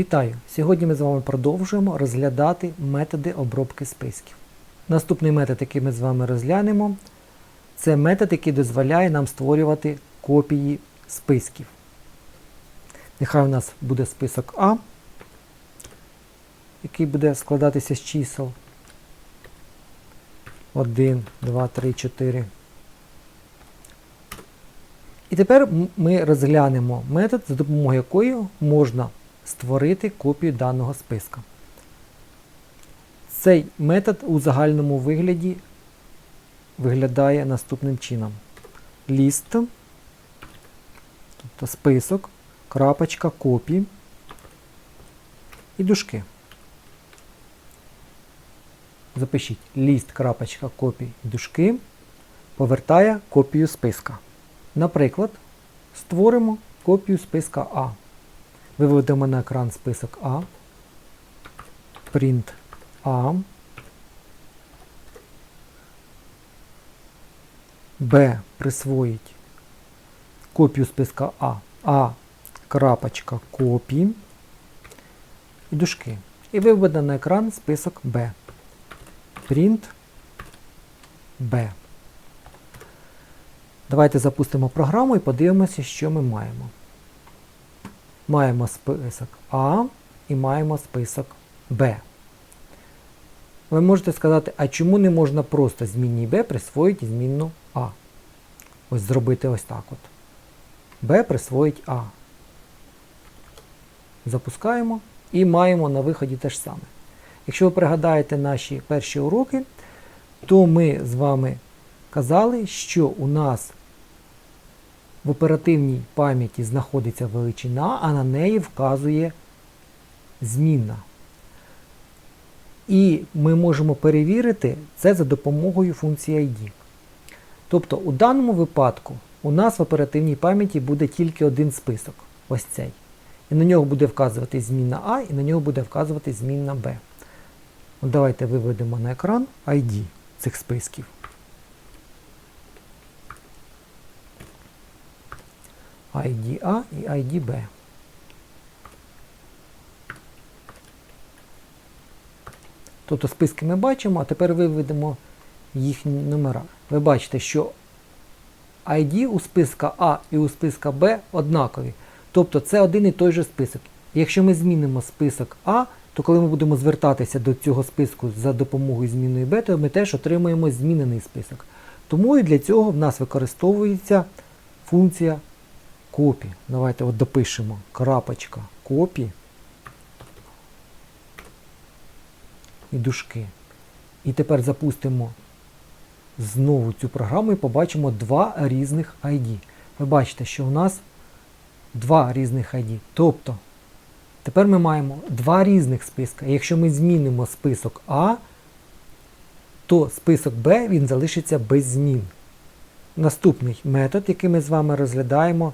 Вітаю! Сьогодні ми з вами продовжуємо розглядати методи обробки списків. Наступний метод, який ми з вами розглянемо, це метод, який дозволяє нам створювати копії списків. Нехай у нас буде список А, який буде складатися з чисел 1, 2, 3, 4. І тепер ми розглянемо метод, за допомогою якої можна створити копію даного списка. Цей метод у загальному вигляді виглядає наступним чином. Ліст, тобто список, крапочка, копії і дужки. Запишіть ліст, крапочка, копії і дужки повертає копію списка. Наприклад, створимо копію списка А. Виведемо на екран список А. Print А. Б присвоїть копію списка А. А. Крапочка копії і дужки. І виведе на екран список Б. Print Б. Давайте запустимо програму і подивимося, що ми маємо. Маємо список А і маємо список Б. Ви можете сказати, а чому не можна просто змінній Б присвоїти змінну А? Ось зробити ось так от. Б присвоїть А. Запускаємо і маємо на виході те ж саме. Якщо ви пригадаєте наші перші уроки, то ми з вами казали, що у нас в оперативній пам'яті знаходиться величина, а на неї вказує змінна. І ми можемо перевірити це за допомогою функції ID. Тобто, у даному випадку у нас в оперативній пам'яті буде тільки один список, ось цей. І на нього буде вказувати змінна А, і на нього буде вказувати змінна Б. Давайте виведемо на екран ID цих списків. ID A і B. Тобто списки ми бачимо, а тепер виведемо їхні номера. Ви бачите, що ID у списка А і у списка Б однакові. Тобто це один і той же список. Якщо ми змінимо список А, то коли ми будемо звертатися до цього списку за допомогою змінної Б, то ми теж отримаємо змінений список. Тому і для цього в нас використовується функція копі. Давайте от допишемо крапочка копі і дужки. І тепер запустимо знову цю програму і побачимо два різних ID. Ви бачите, що у нас два різних ID. Тобто, тепер ми маємо два різних списка. І якщо ми змінимо список А, то список Б він залишиться без змін. Наступний метод, який ми з вами розглядаємо,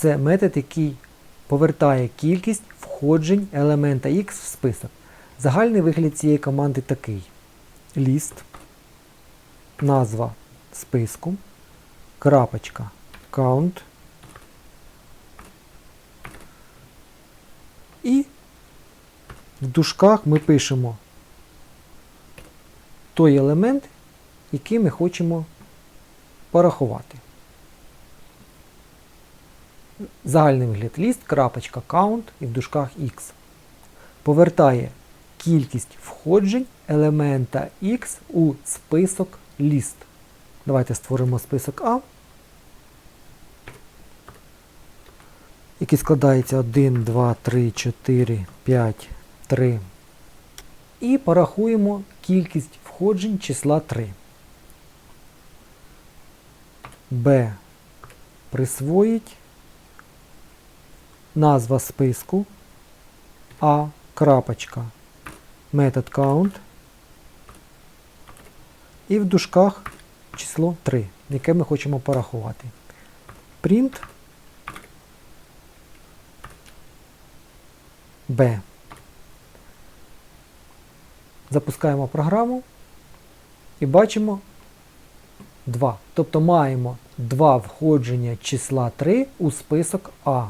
це метод, який повертає кількість входжень елемента X в список. Загальний вигляд цієї команди такий: ліст, назва списку, крапочка count і в дужках ми пишемо той елемент, який ми хочемо порахувати. Загальний вигляд ліст, крапочка count і в дужках x. Повертає кількість входжень елемента x у список ліст. Давайте створимо список А, який складається 1, 2, 3, 4, 5, 3. І порахуємо кількість входжень числа 3. Б присвоїть назва списку А крапочка метод count і в дужках число 3, яке ми хочемо порахувати. Print B. Запускаємо програму і бачимо 2. Тобто маємо два входження числа 3 у список А.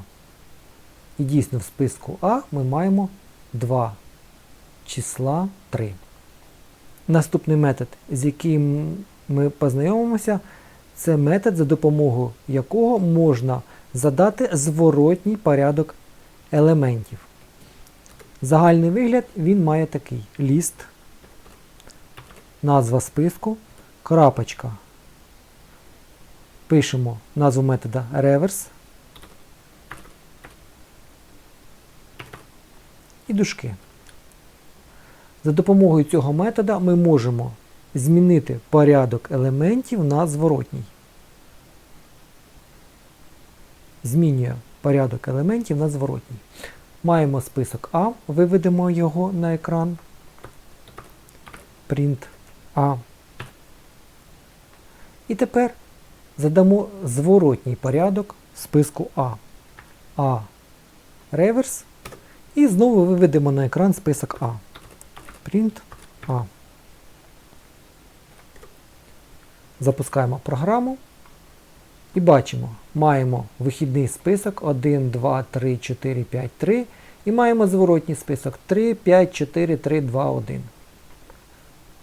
І дійсно в списку А ми маємо 2 числа 3. Наступний метод, з яким ми познайомимося, це метод, за допомогою якого можна задати зворотній порядок елементів. Загальний вигляд він має такий ліст, назва списку, крапочка. Пишемо назву метода reverse і дужки. За допомогою цього метода ми можемо змінити порядок елементів на зворотній. Змінює порядок елементів на зворотній. Маємо список А, виведемо його на екран. Print А. І тепер задамо зворотній порядок списку А. А. Реверс. І знову виведемо на екран список А. Print А. Запускаємо програму. І бачимо, маємо вихідний список 1, 2, 3, 4, 5, 3. І маємо зворотній список 3, 5, 4, 3, 2, 1.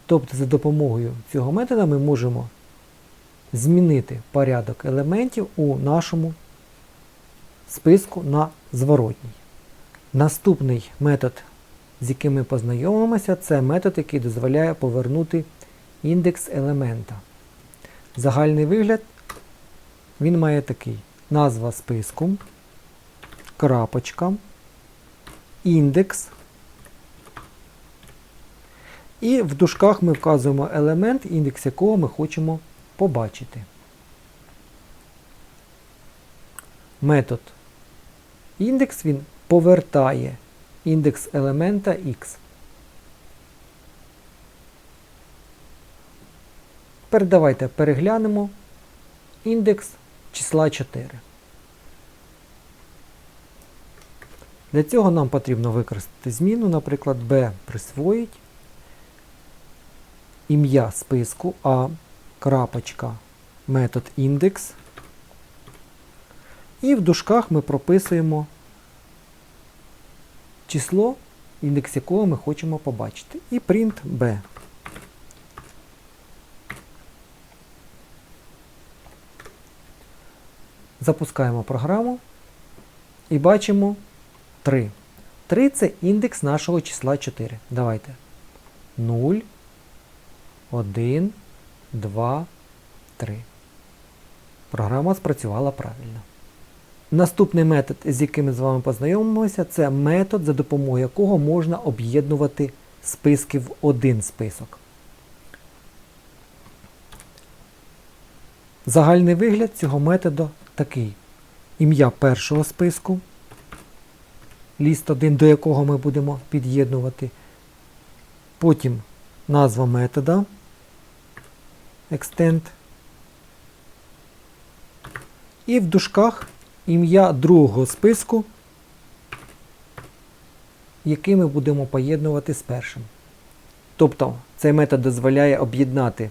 Тобто за допомогою цього метода ми можемо змінити порядок елементів у нашому списку на зворотній. Наступний метод, з яким ми познайомимося, це метод, який дозволяє повернути індекс елемента. Загальний вигляд він має такий назва списку, крапочка, індекс. І в дужках ми вказуємо елемент, індекс якого ми хочемо побачити. Метод індекс він повертає індекс елемента X. Тепер давайте переглянемо індекс числа 4. Для цього нам потрібно використати зміну, наприклад, b присвоїть ім'я списку А, крапочка, метод індекс. І в дужках ми прописуємо число, індекс якого ми хочемо побачити. І print b. Запускаємо програму і бачимо 3. 3 це індекс нашого числа 4. Давайте. 0, 1, 2, 3. Програма спрацювала правильно. Наступний метод, з яким ми з вами познайомимося, це метод, за допомогою якого можна об'єднувати списки в один список. Загальний вигляд цього методу такий. Ім'я першого списку, ліст 1, до якого ми будемо під'єднувати. Потім назва метода extend. І в дужках ім'я другого списку, який ми будемо поєднувати з першим. Тобто цей метод дозволяє об'єднати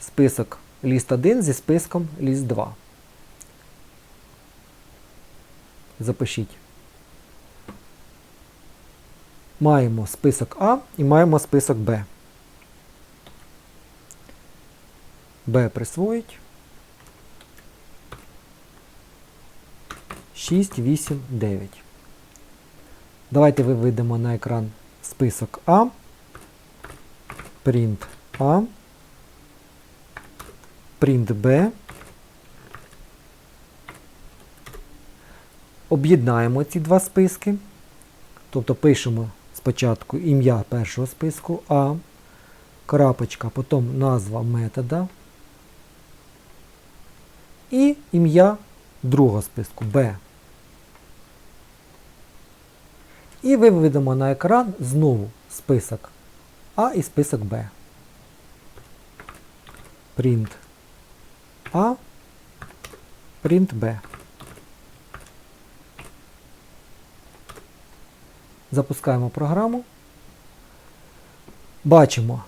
список ліст 1 зі списком ліст 2. Запишіть. Маємо список А і маємо список Б. Б присвоїть. 6, 8, 9. Давайте виведемо на екран список А. Print А. Print B. Об'єднаємо ці два списки. Тобто пишемо спочатку ім'я першого списку А, крапочка, потім назва метода і ім'я другого списку Б. І виведемо на екран знову список А і список Б. Print А, print B. Запускаємо програму. Бачимо,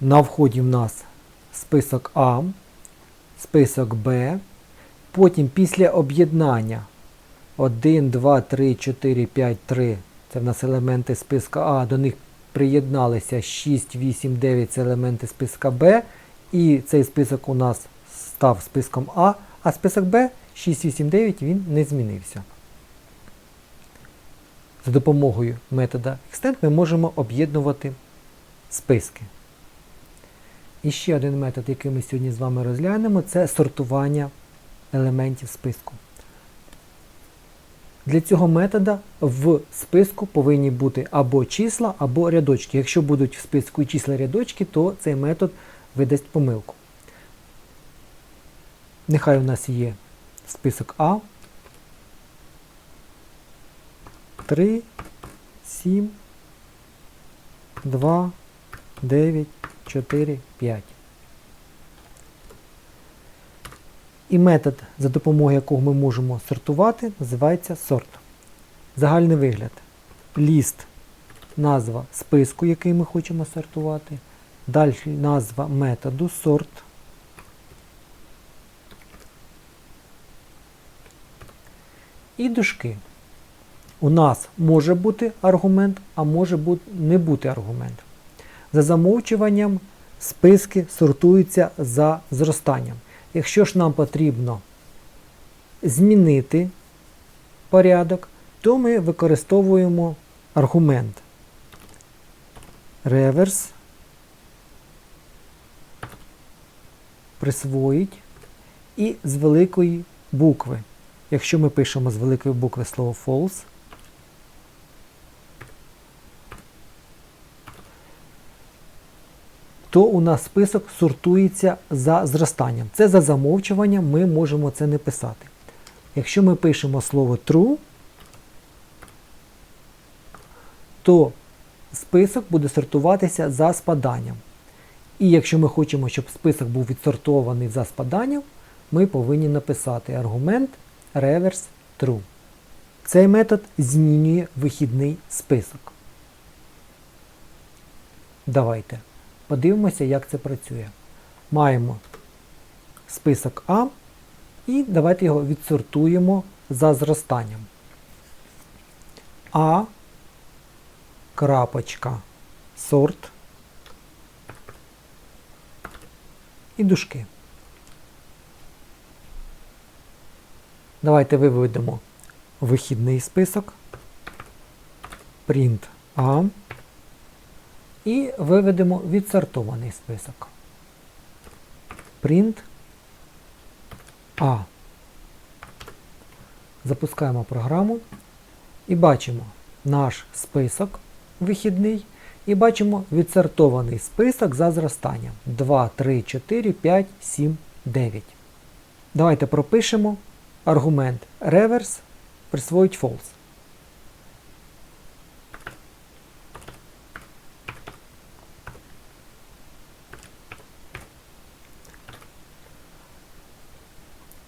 на вході в нас список А, список Б. Потім після об'єднання 1, 2, 3, 4, 5, 3. Це в нас елементи списка А. До них приєдналися 6, 8, 9 це елементи списка Б. І цей список у нас став списком А, а список Б 6, 8, 9 він не змінився. За допомогою метода extend ми можемо об'єднувати списки. І ще один метод, який ми сьогодні з вами розглянемо, це сортування елементів списку. Для цього метода в списку повинні бути або числа, або рядочки. Якщо будуть в списку і числа рядочки, то цей метод видасть помилку. Нехай у нас є список А. 3, 7, 2, 9, 4, 5. І метод, за допомогою якого ми можемо сортувати, називається сорт. Загальний вигляд. Ліст, назва списку, який ми хочемо сортувати. Далі назва методу сорт. І дужки. У нас може бути аргумент, а може не бути аргумент. За замовчуванням списки сортуються за зростанням. Якщо ж нам потрібно змінити порядок, то ми використовуємо аргумент реверс, присвоїть і з великої букви. Якщо ми пишемо з великої букви слово false, то у нас список сортується за зростанням. Це за замовчуванням, ми можемо це не писати. Якщо ми пишемо слово true, то список буде сортуватися за спаданням. І якщо ми хочемо, щоб список був відсортований за спаданням, ми повинні написати аргумент reverse true. Цей метод змінює вихідний список. Давайте подивимося, як це працює. Маємо список А і давайте його відсортуємо за зростанням. А крапочка сорт і дужки. Давайте виведемо вихідний список, print A і виведемо відсортований список. Print A. Запускаємо програму і бачимо наш список вихідний і бачимо відсортований список за зростанням 2, 3, 4, 5, 7, 9. Давайте пропишемо аргумент reverse присвоїть false.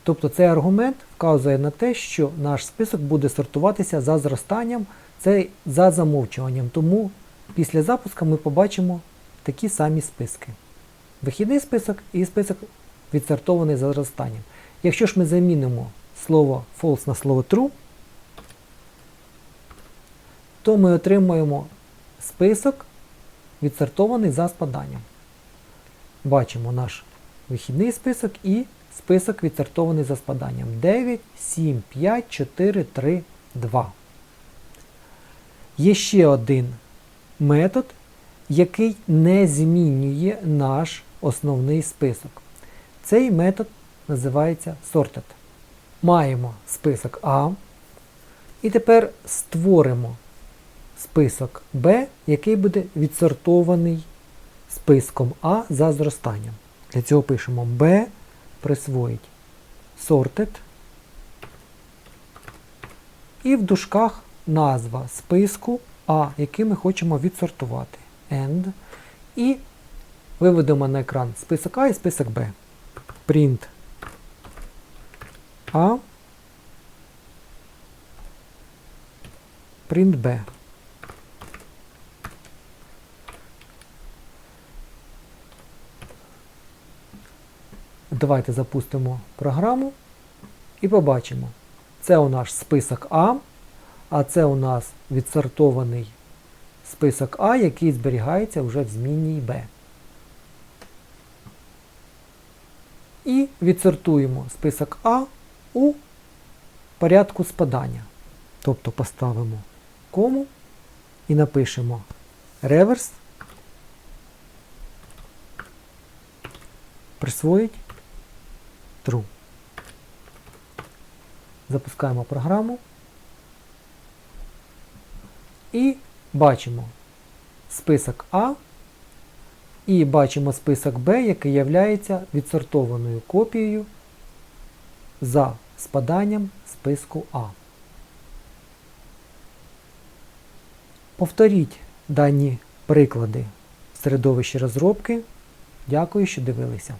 Тобто цей аргумент вказує на те, що наш список буде сортуватися за зростанням, це за замовчуванням. Тому після запуску ми побачимо такі самі списки. Вихідний список і список відсортований за зростанням. Якщо ж ми замінимо слово false на слово true, то ми отримаємо список відсортований за спаданням. Бачимо наш вихідний список і список відсортований за спаданням 9, 7, 5, 4, 3, 2. Є ще один метод, який не змінює наш основний список. Цей метод називається sorted. Маємо список А. І тепер створимо список Б, який буде відсортований списком А за зростанням. Для цього пишемо B присвоїть sorted. І в дужках назва списку А, який ми хочемо відсортувати. End. І виведемо на екран список А і список Б. Print А. Print B. Давайте запустимо програму і побачимо. Це у нас список А, а це у нас відсортований список А, який зберігається вже в змінній Б. І відсортуємо список А у порядку спадання. Тобто поставимо кому і напишемо реверс присвоїть true. Запускаємо програму і бачимо список А і бачимо список Б, який є відсортованою копією за спаданням списку А. Повторіть дані приклади в середовищі розробки. Дякую, що дивилися.